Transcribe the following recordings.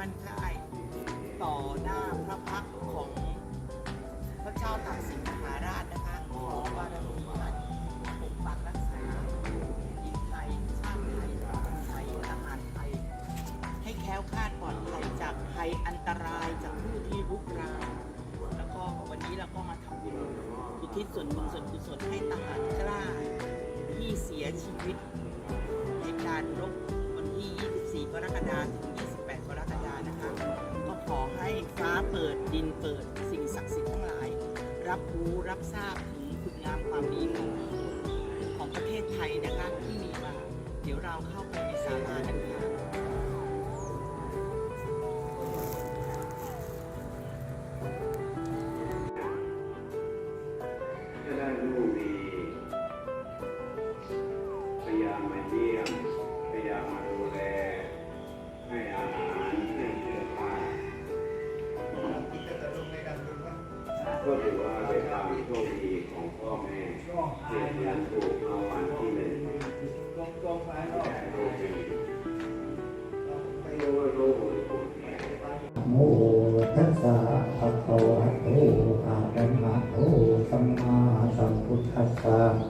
pan. ไทยนะคะที่มีมา เดี๋ยวเราเข้าไป โมตัสสะภะคะวะโตอะระหะโตสัมมาสัมพุทธัสสะ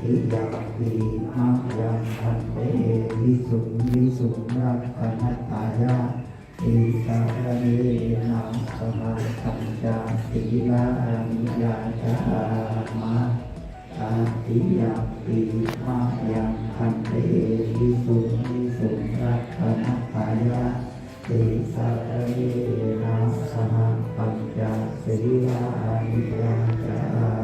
ทิยาปีมะยังพันเตวิสุงวิสุงรักขันตายะติสรเนนังสมาปัญจศีลานิยาจามะอาทิยัมปีมายังพันเตวิสุงวิสุงรักขณปายะติสะเรนะสหปัญจศีลานิยาจา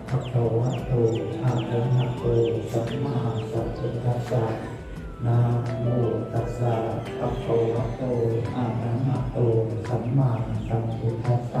อัคะวะโตอะระหะโตสัมมาสัมพุทธัสสะนะโมตัสสะภะคะวะโตอะระหะโตสัมมาสัมพุทธัสสะ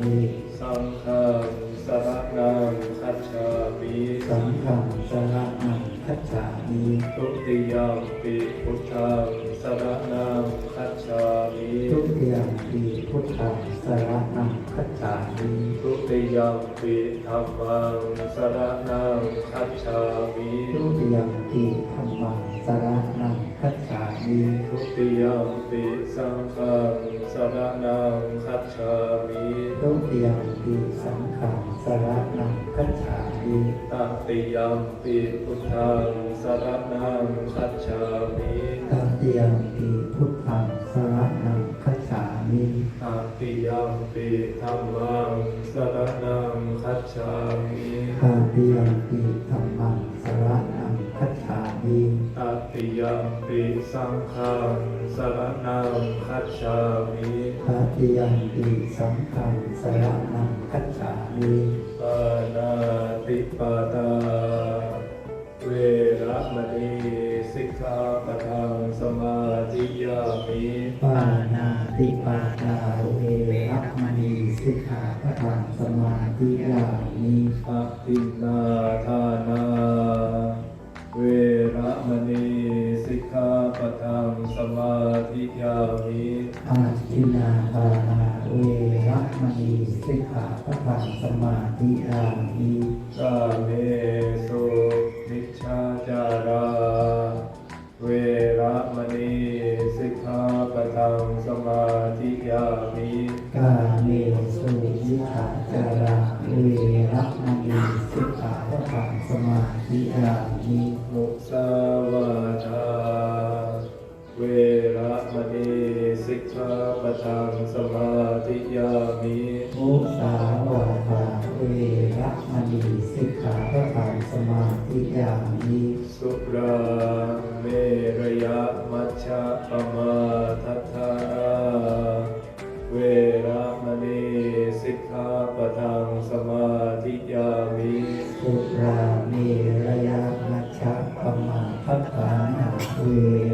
มิสังฆังสรณังคัจฉามิสังฆังสารนังคัจฉามิทุติยมปิพุทธังสรณังคัจฉามิทุติยมปีพุทธังสารนังคัจฉามิทุติยมปิธัมมังสรณังคัจฉามิทุติยมปีธัมมังสารนังคัจฉามิ ทุติยมปิสังฆังสรณังคัจฉามิทุติยมปีสังฆังสารนังคัจฉามิตติยมปิพุทธังสรณังคัจฉามิตติยมปีพุทธังสารนังคัจฉามิตติยมปิธัมมังสรณังคัจฉามิตติยมปีธัมมังสารนังคัจฉามิ ตติยมปิสังฆังสรณังคัจฉามิตติยมปีสังฆังสารนังคัจฉามิปานาติปาตา ระมณีสิกขาปะทังสมาธิยามิกาเมสุวิขาจาราเวรมณีสิกขาปะทังสมาธิยามิมุสาวาทาเวระมณีสสิกขาปะทังสมาธิยามิมุสาวาทาเวระมณีสิกขาพระธรรมสมาธิยามิ ปมาทัฏฐานาเวระมณีสิกขาปะทังสมาธิยามิสุราเมระยะมัชฌะปมาทัฏฐานาเว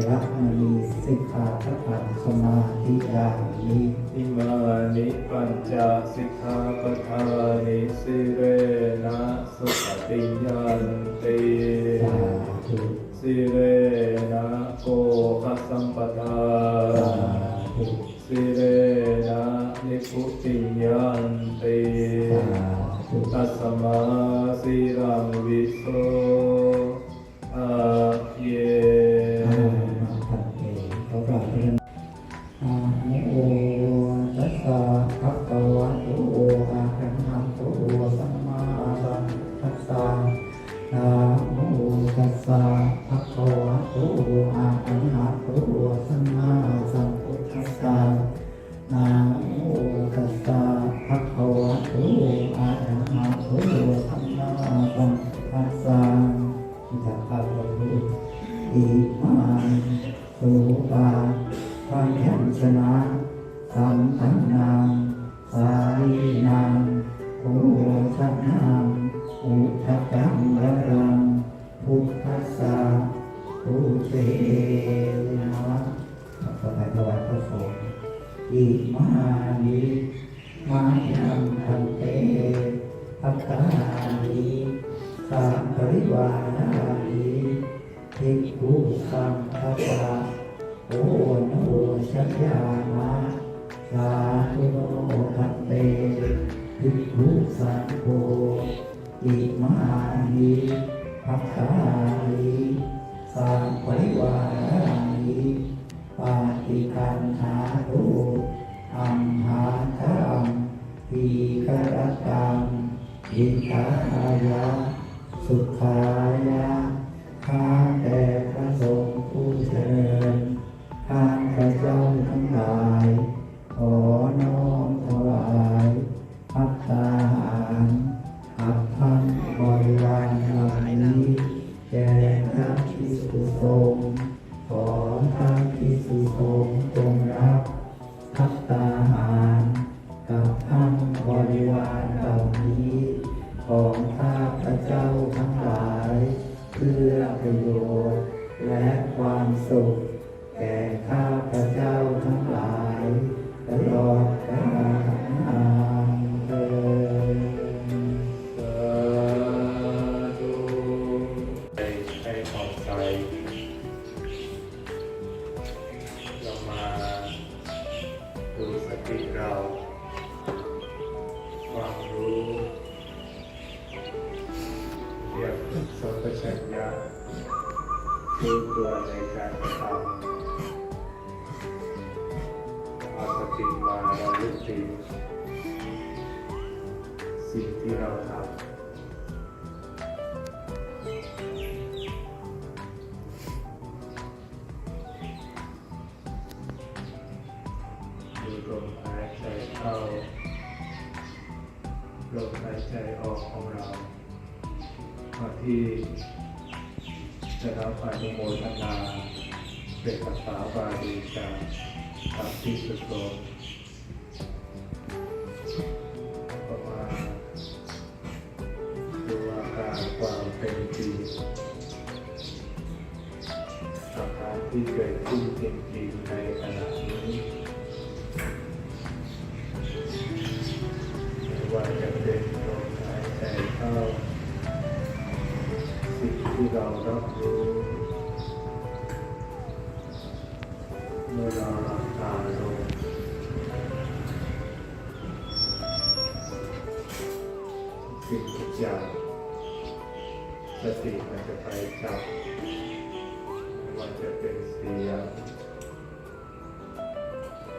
ระมณีสิกขาพระธรรมสมาธิยามิอิมานิปัญจสิกขาป นังอุทกังวรังพุทธัสสะภูเชนะขอถวายถวายพระสงฆ์อิมานิมายังทันเตพัตตานิสัมปริวานานิภิกขุสังฆปะโอโนชัยยามะสา ปาติกันหาตุอัมหาคังปีกรตังอิทายะ สุขายะข้าแต่พระสงฆ์ผู้เจริญ ของข้าพระเจ้าทั้งหลาย เพื่อประโยชน์และความสุข เอาสติมาเราลึกถึงสิ่งที่เราทำดูลมหายใจเข้าลมหายใจออกของเราก่อนที่จะรับอนุโมทนาเป็นภาษาบาลีจา กพระพิสุโตก็มาดูอาการความเป็นจริงอาการที่เกิดขึ้นจริงๆในขณะนี้ไม่ว่าจะเป็นลมหายใจเข้า จะไปจับไม่ว่าจะเป็นเสียง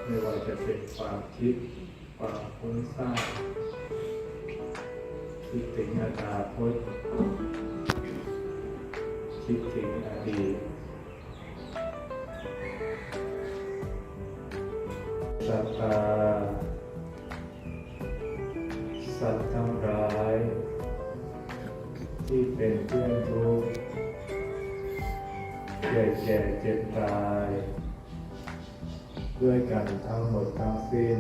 ไม่ว่าจะเป็นความคิดความคุ้นซ่านคิดถึงอนาคตคิดถึงอดีตสัตตา แก่เจ็บตาย ด้วยกันทั้งหมดทั้งสิ้น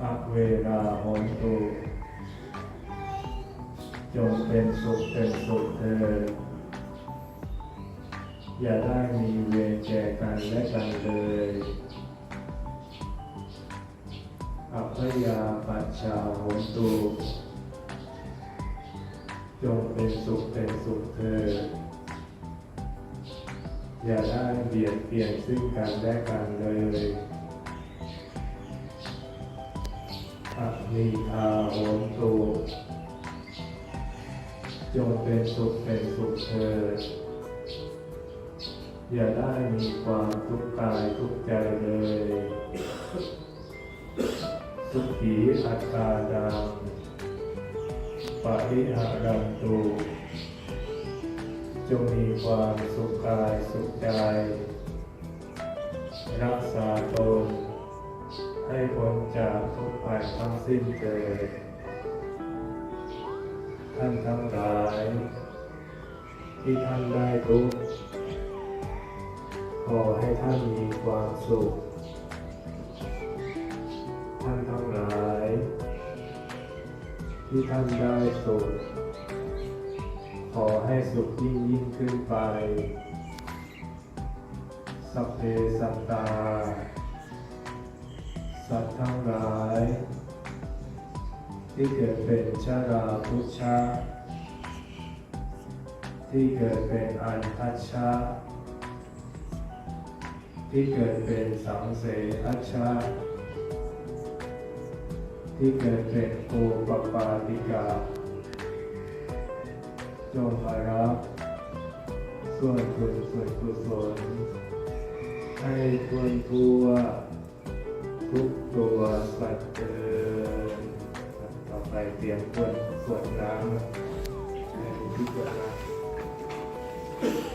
อะเวลาโหนตุจงเป็นสุขเป็นสุขเถิดอย่าได้มีเวรแก่กันและกันเลยอัพยาปัจชาโหนตุจงเป็นสุขเป็นสุขเถิด อย่าได้เบียดเบียนซึ่งกันและกันเลยอัมีทาโหนตุจงเป็นสุขเป็นสุขเถิดอย่าได้มีความทุกข์กายทุกข์ใจเลย สุขีอัตตาดังปะริหารันตุ จงมีความสุขกายสุขใจ รักษาตน ให้พ้นจากทุกข์ภัยทั้งสิ้นเถิดท่านทั้งหลาย ที่ท่านได้ทุกข์ขอให้ท่านมีความสุข ท่านทั้งหลาย ที่ท่านได้สุข ขอให้สุขยิ่งยิ่งขึ้นไป สัพเพสัตตา สัตว์ทั้งหลาย ที่เกิดเป็นชาราพุชะที่เกิดเป็นอันทัชชะที่เกิดเป็นสังเสอัชชะที่เกิดเป็นโอปปาติกา จงมารับส่วนบุญส่วนกุศลให้ทวนทั่วทุกตัวสัตว์เกินต่อไปเตรียมขวดขวดน้ำให้ทุกขวดน้ำ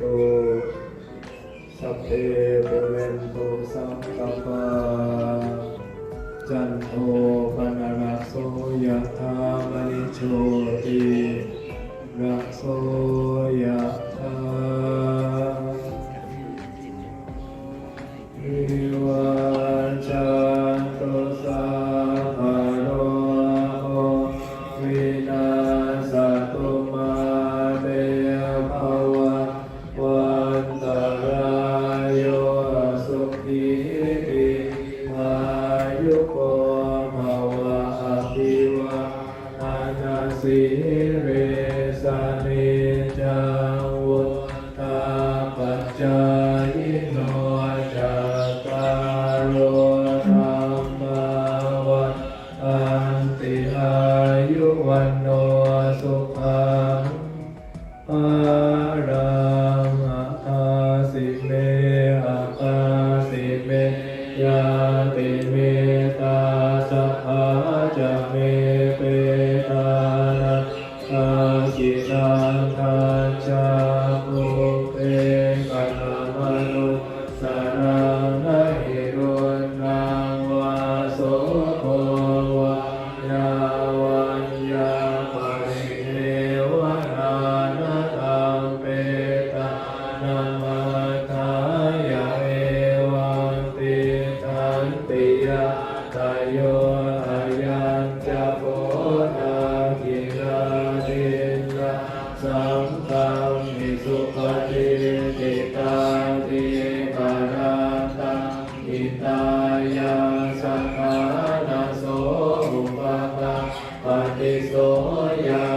ตุสัพเพปุเรนโตสังกปาจันโทปนาราโสยะธามณิโชติระโส น ปฏิโสยา